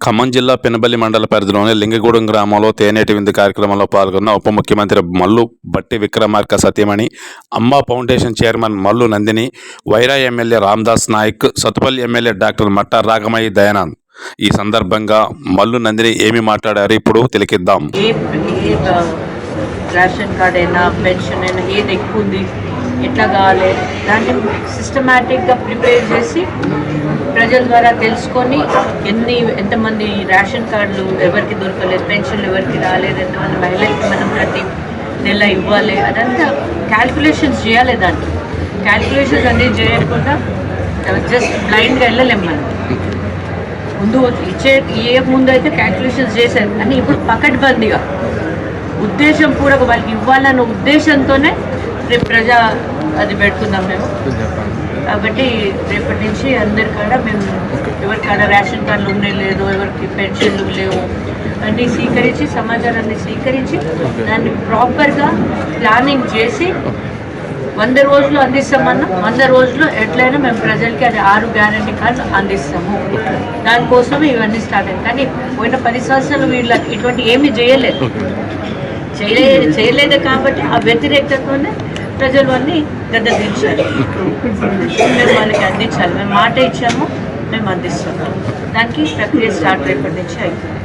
ఖమ్మం జిల్లా పెనబల్లి మండల పరిధిలోని లింగగూడెం గ్రామంలో తేనేటి విందు కార్యక్రమంలో పాల్గొన్న ఉప ముఖ్యమంత్రి మల్లు బట్టి విక్రమార్క సతీమణి Amma foundation chairman Mallu Nandini Wyra MLA Ramdas Naik Sathupalli MLA doctor Matta Ragamayya Dayanand. ఈ సందర్భంగా మల్లు నందిని ఏమి మాట్లాడారు? ఇప్పుడు తిలకిద్దాం. రేషన్ కార్డ్ అయినా పెన్షన్ అయినా ఏది ఎక్కువ ఉంది ఎట్లా కావాలి దాన్ని సిస్టమేటిక్గా ప్రిపేర్ చేసి ప్రజల ద్వారా తెలుసుకొని ఎన్ని ఎంతమంది రేషన్ కార్డులు ఎవరికి దొరకలేదు పెన్షన్లు ఎవరికి రాలేదు ఎంతమంది మహిళలకి మనం ప్రతి నెల ఇవ్వాలి అదంతా క్యాల్కులేషన్స్ చేయాలి దాంట్లో క్యాల్కులేషన్స్ అనేది చేయకుండా జస్ట్ బ్లైండ్గా వెళ్ళలేము మనం. ముందు ఇచ్చే ఏ ముందు అయితే క్యాల్కులేషన్స్ చేశారు కానీ ఇప్పుడు పకడ్బందీగా. ఉద్దేశం పూర్వక వాళ్ళకి ఇవ్వాలన్న ఉద్దేశంతోనే రేపు ప్రజా అది పెడుతున్నాం మేము. కాబట్టి రేపటి నుంచి అందరి కాడ మేము ఎవరికాడ రేషన్ కార్డులు ఉన్నాయి లేదు ఎవరికి పెన్షన్లు లేవు అన్నీ స్వీకరించి సమాచారాన్ని స్వీకరించి దాన్ని ప్రాపర్గా ప్లానింగ్ చేసి వంద రోజులు అందిస్తామన్నా వంద రోజులు ఎట్లయినా మేము ప్రజలకి అది ఆరు గ్యారంటీ కార్డు అందిస్తాము. దానికోసం ఇవన్నీ స్టార్ట్ అయ్యాయి. కానీ పోయిన పది సంవత్సరాలు వీళ్ళకి ఇటువంటి ఏమీ చేయలేదు. చేయలే చేయలేదు కాబట్టి ఆ వ్యతిరేకతతోనే ప్రజలు అన్ని గద్దెదించారు మేము వాళ్ళకి అందించాలి. మేము మాట ఇచ్చాము మేము అందిస్తున్నాము. దానికి ప్రక్రియ స్టార్ట్ రేపటి నుంచి అవుతుంది